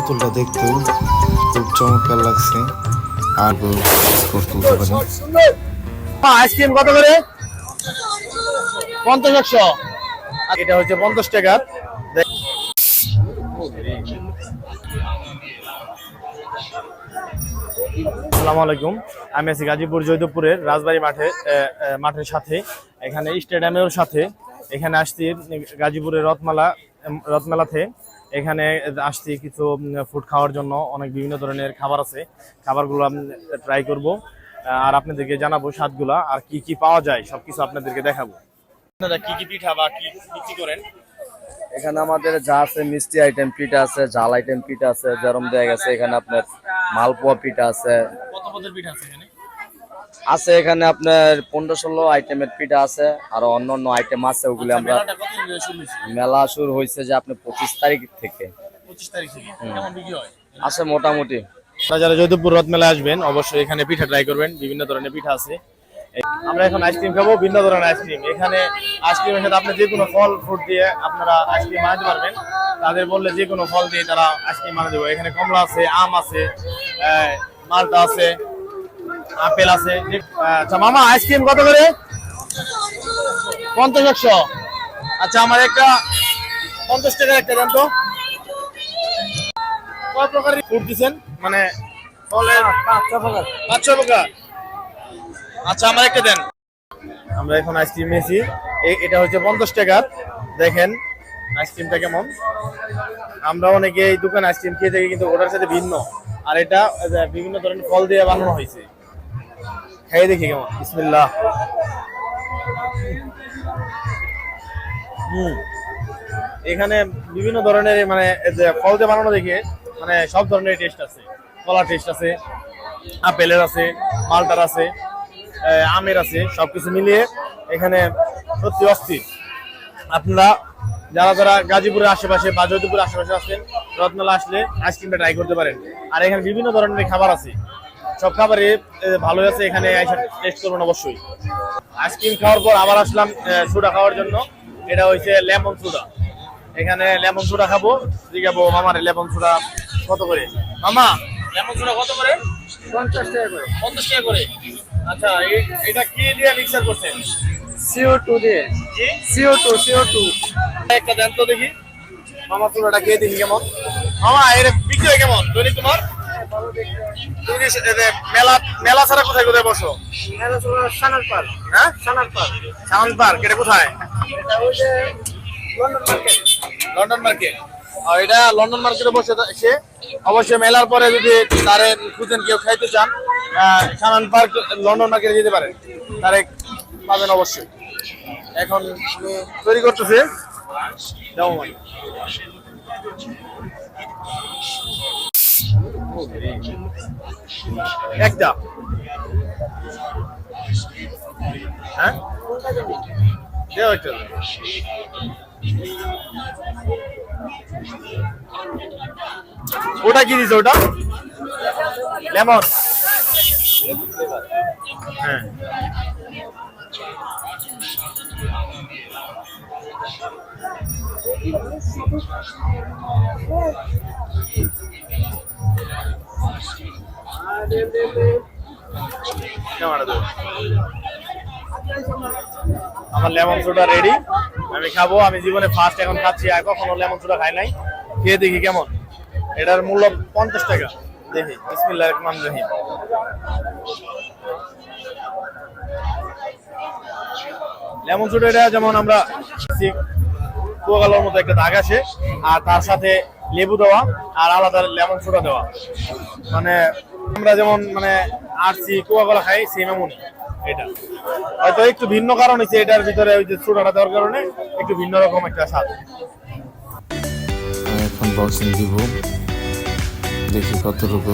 পুতুলটা দেখতেও খুব চমৎকার লাগছে। আর তুলতে পারি আইসক্রিম কত করে? পঞ্চাশ, একশো। এটা হচ্ছে পঞ্চাশ টাকা। আসসালামু আলাইকুম। আমি আছি গাজীপুর জয়দেবপুরের রাজবাড়ি মাঠে মাঠের সাথে। এখানে স্টেডিয়ামের সাথে। এখানে আসছি গাজীপুরের রথমালা রথমেলাতে। এখানে আসছি কিছু ফুড খাওয়ার জন্য। অনেক বিভিন্ন ধরনের খাবার আছে। খাবারগুলো আমি ট্রাই করব। আর আপনাদেরকে জানাব স্বাদগুলা আর কি কি পাওয়া যায় সবকিছু আপনাদেরকে দেখাবো। আপনারা কি কি পিঠা বা কি বিক্রি করেন? এখানে আমাদের যা আছে মিষ্টি আইটেম পিঠা আছে ঝাল আইটেম পিঠা আছে যেরকম দেয়া গেছে। এখানে আপনার মালপোয়া পিঠা আছে। কত পদের পিঠা আছে আছে এখানে আপনার পনেরো ষোলো আইটেমের পিঠা আছে আর অন্য অন্য আইটেম আছে ওগুলি আমরা হয়েছে? মেলা শুরু হয়েছে যে আপনি পঁচিশ তারিখ থেকে। পঁচিশ তারিখ থেকে। কেমন বিক্রি আছে মোটামুটি। যারা জয়দেবপুর রথ মেলায় আসবেন অবশ্যই এখানে পিঠা ট্রাই করবেন বিভিন্ন ধরনের পিঠা আছে। আমরা এখন আইসক্রিম খাব ভিন্ন ধরনের আইসক্রিম এখানে আইসক্রিমের সাথে আপনি যে কোনো ফল ফ্রুট দিয়ে আপনারা আইসক্রিম বানাতে পারবেন। তাদের বললে যে কোনো ফল দিয়ে তারা আইসক্রিম বানিয়ে দেবো এখানে কমলা আছে আম আছে মালটা আছে আপেল আছে। আচ্ছা মামা আইসক্রিম কত করে? পঞ্চাশ একশো। আচ্ছা আমার একটা পঞ্চাশ টাকার একটা দেন তো। কয় প্রকারের ফুড দিচ্ছেন মানে ফলের পাঁচ প্রকার। পাঁচ প্রকার। আচ্ছা আমার একটা দেন। আমরা এখন আইসক্রিম নিয়েছি। এটা হচ্ছে পঞ্চাশ টাকার দেখেন আইসক্রিমটা কেমন। আমরা অনেকে এই দোকানে আইসক্রিম খেয়ে থাকি কিন্তু ওটার সাথে ভিন্ন। আর এটা বিভিন্ন ধরনের ফল দিয়ে বানানো হয়েছে। খেয়ে দেখি কেমন? বিসমিল্লাহ। এখানে বিভিন্ন ধরনের মানে ফল দিয়ে বানানো দেখে মানে সব ধরনের টেস্ট আছে। কলা টেস্ট আছে, আপেলের আছে, মালটার আছে আমের আছে, সবকিছু মিলিয়ে এখানে সত্যি অস্থির। আপনারা যারা যারা গাজীপুরের আশেপাশে বা জয়দেবপুরের আশেপাশে আসেন রত্নলা আসলে আইসক্রিমটা ট্রাই করতে পারেন। আর এখানে বিভিন্ন ধরনের খাবার আছে। সব খাবারে আহ, ভালোই আছে এখানে টেস্ট করবেন অবশ্যই। আইসক্রিম খাওয়ার পর আবার আসলাম সোডা খাওয়ার জন্য। এটা হচ্ছে লেমন সোডা এখানে লেমন সোডা খাব জিগাবো মামার লেমন সোডা কত করে? মামা লেমন সোডা কত করে? পঞ্চাশ টাকা করে। পঞ্চাশ টাকা করে। আচ্ছা এটা কি দিয়ে মিক্সার করছেন? সিও টু দিয়ে। সিও টু সিও টু একটা দেন তো দেখি। মামা সোডাটা খেয়ে দেখি কেমন? মামা এর বিক্রি কেমন? দৈনিক তোমার? মেলা মেলা ছাড়া কোথায় কোথায় বসো? সানার পার হ্যাঁ? সানার পার সামান পার্ক এটা কোথায়? এটা ওই যে লন্ডন মার্কেট। London market. আর এটা লন্ডন মার্কেটে বসে সে? অবশ্যই মেলার পরে যদি তারে খুঁজেন কেউ খাইতে চান সামান পার্ক লন্ডন মার্কেটে যেতে পারেন। তারে পাবেন অবশ্যই। এখন তৈরি করতেছি। ভাই একটা হ্যাঁ দেও একটা ওটা কি দিছে ওটা লেমন হ্যাঁ কেমন আছে? আমার লেমন সোডা রেডি আমি খাব, আমি জীবনে ফার্স্ট এখন খাচ্ছি, আর কখনো লেমন সোডা খাই নাই। খেয়ে দেখি কেমন। এটার মূল্য পঞ্চাশ টাকা। দেখি, বিসমিল্লাহ রহমান রহিম। লেমন সোডা এটা যেমন আমরা কুয়াকালোর মতো একটা দাগ আছে, আর তার সাথে লেবু দেওয়া আর আলাদা লেমন সোডা দেওয়া। মানে আমরা যেমন মানে আরছি আরসি কোকাকোলা খাই সেম এমনই এটা। হয়তো একটু ভিন্ন কারণ হচ্ছে এটার ভিতরে ওই যে সোডাটা দেওয়ার কারণে একটু ভিন্ন রকম একটা স্বাদ। আমি এখন বক্সিং দিব। দেখি কতটুকু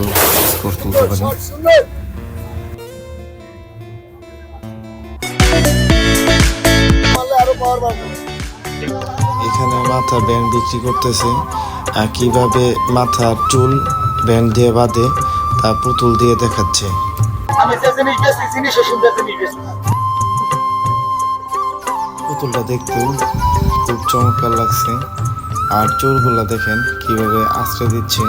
স্কোর তুলতে পারি। এখানে মাথা ব্যান্ড বিক্রি করতেছে। কীভাবে মাথার চুল ব্যান্ড দিয়ে বাঁধে তা পুতুল দিয়ে দেখাচ্ছে। পুতুলটা দেখতে খুব চমৎকার লাগছে। আর চোরগুলা দেখেন কীভাবে আশ্রয় দিচ্ছে।